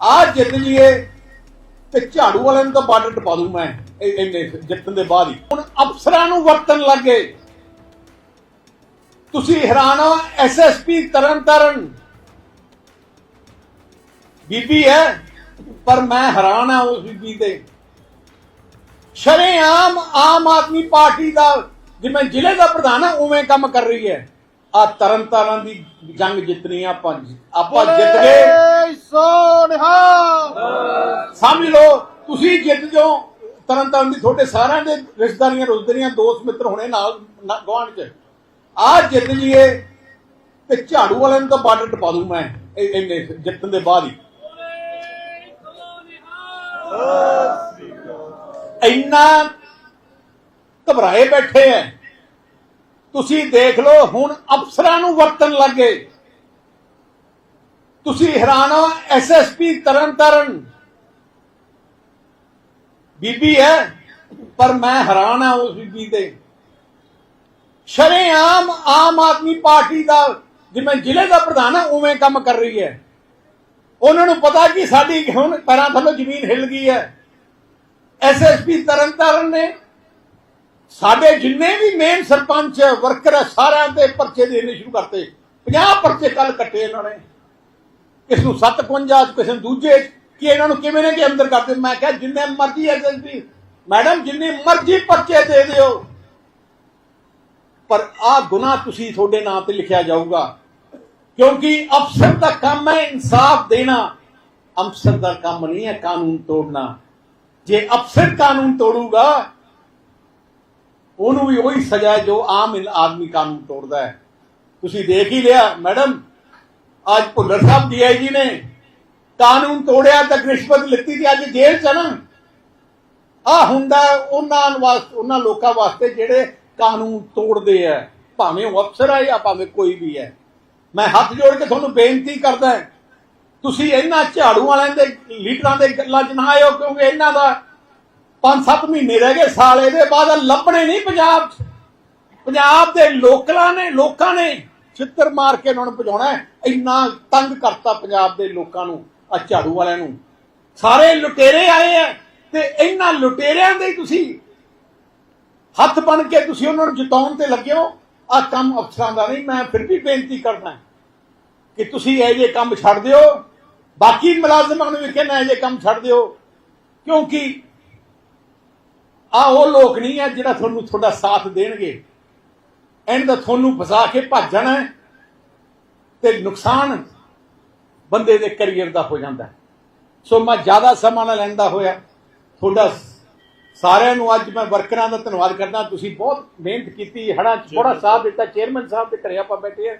ਆ ਜਿੱਤ ਜੀਏ ਤੇ ਝਾੜੂ ਵਾਲਿਆਂ ਨੂੰ ਤਾਂ ਬਾਰਡਰ ਟਪਾ ਦੂੰ ਮੈਂ ਇੰਨੇ ਜਿੱਤਣ ਦੇ ਬਾਅਦ ਹੀ। ਹੁਣ ਅਫਸਰਾਂ ਨੂੰ ਵਰਤਣ ਲੱਗੇ। ਤੁਸੀਂ ਹੈਰਾਨ ਹੋ ਐਸਐਸਪੀ ਤਰਨ ਤਾਰਨ ਬੀਬੀ ਹੈ, ਪਰ ਮੈਂ ਹੈਰਾਨ ਆ ਉਸ ਬੀਬੀ ਤੇ। ਸ਼ਰੇਆਮ ਆਮ ਆਦਮੀ ਪਾਰਟੀ ਦਾ, ਜਿਵੇਂ ਜ਼ਿਲ੍ਹੇ ਦਾ ਪ੍ਰਧਾਨ ਹੈ, ਉਵੇਂ ਕੰਮ ਕਰ ਰਹੀ ਹੈ। ਆ ਤਰਨ ਤਾਰਨ ਦੀ ਜੰਗ ਜਿੱਤਣੀ ਆ ਆਪਾਂ ਆਪਾਂ ਜਿੱਤ ਗਏ। ਸੋਨਹਾ ਸਮਝ ਲਓ ਤੁਸੀਂ ਜਿੱਤ ਜਾਓ। ਤਰਨ ਤਾਰਨ ਦੀ ਤੁਹਾਡੇ ਸਾਰਿਆਂ ਦੇ ਰਿਸ਼ਤੇਦਾਰੀਆਂ ਰੋਜ਼ਦਾਰੀਆਂ ਦੋਸਤ ਮਿੱਤਰ ਹੋਣੇ ਨਾਲ ਗਵਾਂਢ ਚ। ਆ ਜਿੱਤ ਜੀਏ ਤੇ ਝਾੜੂ ਵਾਲਿਆਂ ਨੂੰ ਤਾਂ ਬਾਰਡਰ ਟਪਾ ਦੂੰ ਮੈਂ ਇਹ- ਇੰਨੇ ਜਿੱਤਣ ਦੇ ਬਾਅਦ ਹੀ। ਇੰਨਾ ਘਬਰਾਏ ਬੈਠੇ ਐ। ਤੁਸੀਂ ਦੇਖ ਲਓ, ਹੁਣ ਅਫਸਰਾਂ ਨੂੰ ਵਰਤਣ ਲੱਗੇ ਤੁਸੀਂ ਹੈਰਾਨ ਹੋ ਐਸਐਸਪੀ ਤਰਨ ਤਾਰਨ ਬੀਬੀ ਹੈ, ਪਰ ਮੈਂ ਹੈਰਾਨ ਆ ਉਸ ਬੀਬੀ ਤੇ। ਸ਼ਰੇਆਮ ਆਮ ਆਦਮੀ ਪਾਰਟੀ ਦਾ, ਜਿਵੇਂ ਜ਼ਿਲ੍ਹੇ ਦਾ ਪ੍ਰਧਾਨ ਹੈ, ਉਵੇਂ ਕੰਮ ਕਰ ਰਹੀ ਹੈ। ਉਹਨਾਂ ਨੂੰ ਪਤਾ ਕਿ ਸਾਡੀ ਹੁਣ ਪੈਰਾਂ ਥੱਲੋਂ ਜ਼ਮੀਨ ਹਿੱਲ ਗਈ ਹੈ। ਐਸਐਸਪੀ ਤਰਨਤਾਰਨ ਨੇ ਸਾਡੇ ਜਿੰਨੇ ਵੀ ਮੇਨ ਸਰਪੰਚ ਵਰਕਰ ਹੈ ਸਾਰਿਆਂ ਦੇ ਪਰਚੇ ਦੇਣੇ ਸ਼ੁਰੂ ਕਰਤੇ। 50 ਪਰਚੇ ਕੱਲ ਕੱਟੇ ਇਹਨਾਂ ਨੇ। ਕਿਸ ਨੂੰ 57 ਕਿਸੇ ਨੂੰ ਦੂਜੇ ਕਿ ਇਹਨਾਂ ਨੂੰ ਕਿਵੇਂ ਨੇ ਕਿ ਅੰਦਰ ਕਰਦੇ ਮੈਂ ਕਿਹਾ ਜਿੰਨੇ ਮਰਜ਼ੀ ਐਸਐਸਪੀ ਮੈਡਮ, ਜਿੰਨੇ ਮਰਜ਼ੀ ਪਰਚੇ ਦੇ ਦਿਓ। ਪਰ ਆ ਗੁਨਾਹ ਤੁਸੀਂ ਤੁਹਾਡੇ ਨਾਂ ਤੇ ਲਿਖਿਆ ਜਾਊਗਾ। ਕਿਉਂਕਿ ਅਫਸਰ ਦਾ ਕੰਮ ਹੈ ਇਨਸਾਫ ਦੇਣਾ। ਅਫਸਰ ਦਾ ਕੰਮ ਨਹੀਂ ਹੈ ਕਾਨੂੰਨ ਤੋੜਨਾ। ਜੇ ਅਫਸਰ ਕਾਨੂੰਨ ਤੋੜੂਗਾ ਉਹਨੂੰ ਵੀ ਉਹੀ ਸਜ਼ਾ ਹੈ ਜੋ ਆਮ ਆਦਮੀ ਕਾਨੂੰਨ ਤੋੜਦਾ ਹੈ। ਤੁਸੀਂ ਦੇਖ ਹੀ ਲਿਆ, ਮੈਡਮ, ਅੱਜ ਭੁੱਲਰ ਸਾਹਿਬ ਡੀਆਈਜੀ ਨੇ ਕਾਨੂੰਨ ਤੋੜਿਆ, ਤਾਂ ਰਿਸ਼ਵਤ ਲਿੱਤੀ ਤੇ ਅੱਜ ਜੇਲ੍ਹ ਚ ਨਾ। ਆ ਹੁੰਦਾ ਉਹਨਾਂ ਵਾਸਤੇ ਉਹਨਾਂ ਲੋਕਾਂ ਵਾਸਤੇ ਜਿਹੜੇ ਕਾਨੂੰਨ ਤੋੜਦੇ ਆ, ਭਾਵੇਂ ਉਹ ਅਫਸਰ ਆ ਜਾਂ ਭਾਵੇਂ ਕੋਈ ਵੀ ਹੈ। ਮੈਂ ਹੱਥ ਜੋੜ ਕੇ ਤੁਹਾਨੂੰ ਬੇਨਤੀ ਕਰਦਾ ਤੁਸੀਂ ਇਹਨਾਂ ਝਾੜੂ ਵਾਲਿਆਂ ਦੇ, ਲੀਡਰਾਂ ਦੇ ਗੱਲਾਂ 'ਚ ਨਾ ਆਇਓ, ਕਿਉਂਕਿ ਇਹਨਾਂ ਦਾ 5-7 ਮਹੀਨੇ ਰਹਿ ਗਏ, ਸਾਲ ਇਹਦੇ ਬਾਅਦ ਲੱਭਣੇ ਨਹੀਂ ਪੰਜਾਬ। 'ਚ ਪੰਜਾਬ ਦੇ ਲੋਕਲਾਂ ਨੇ, ਲੋਕਾਂ ਨੇ ਛਿੱਤਰ ਮਾਰ ਕੇ ਉਹਨਾਂ ਨੂੰ ਭਜਾਉਣਾ ਇੰਨਾ ਤੰਗ ਕਰਤਾ ਪੰਜਾਬ ਦੇ ਲੋਕਾਂ ਨੂੰ, ਆ ਝਾੜੂ ਵਾਲਿਆਂ ਨੂੰ। ਸਾਰੇ ਲੁਟੇਰੇ ਆਏ ਆ ਤੇ ਇਹਨਾਂ ਲੁਟੇਰਿਆਂ ਦੇ ਤੁਸੀਂ ਹੱਥ ਬਣ ਕੇ ਤੁਸੀਂ ਉਹਨਾਂ ਨੂੰ ਜਿਤਾਉਣ ਤੇ ਲੱਗੇ ਹੋ। ਆ ਕੰਮ ਅਫਸਰਾਂ ਦਾ ਨਹੀਂ, ਮੈਂ ਫਿਰ ਵੀ ਬੇਨਤੀ ਕਰਦਾ ਕਿ ਤੁਸੀਂ ਇਹ ਜੇ ਕੰਮ ਛੱਡ ਦਿਓ। ਬਾਕੀ ਮੁਲਾਜ਼ਮਾਂ ਨੂੰ ਵੀ ਕਹਿੰਦਾ ਇਹ ਜੇ ਕੰਮ ਛੱਡ ਦਿਓ, ਕਿਉਂਕਿ ਆ ਉਹ ਲੋਕ ਨਹੀਂ ਆ ਜਿਹੜਾ ਤੁਹਾਨੂੰ ਤੁਹਾਡਾ ਸਾਥ ਦੇਣਗੇ। ਇਹਨਾਂ ਦਾ ਤੁਹਾਨੂੰ ਫਸਾ ਕੇ ਭੱਜ ਜਾਣਾ ਹੈ ਤੇ ਨੁਕਸਾਨ ਬੰਦੇ ਦੇ ਕੈਰੀਅਰ ਦਾ ਹੋ ਜਾਂਦਾ ਹੈ। ਸੋ ਮੈਂ ਜ਼ਿਆਦਾ ਸਮਾਂ ਨਾ ਲੈਂਦਾ ਹੋਇਆ। ਤੁਹਾਡਾ ਸਾਰਿਆਂ ਨੂੰ ਅੱਜ ਮੈਂ ਵਰਕਰਾਂ ਦਾ ਧੰਨਵਾਦ ਕਰਦਾ। ਤੁਸੀਂ ਬਹੁਤ ਮਿਹਨਤ ਕੀਤੀ ਹੜਾ ਚ ਬੜਾ ਸਾਥ ਦਿੱਤਾ। ਚੇਅਰਮੈਨ ਸਾਹਿਬ ਦੇ ਘਰੇ ਆਪਾਂ ਬੈਠੇ ਆ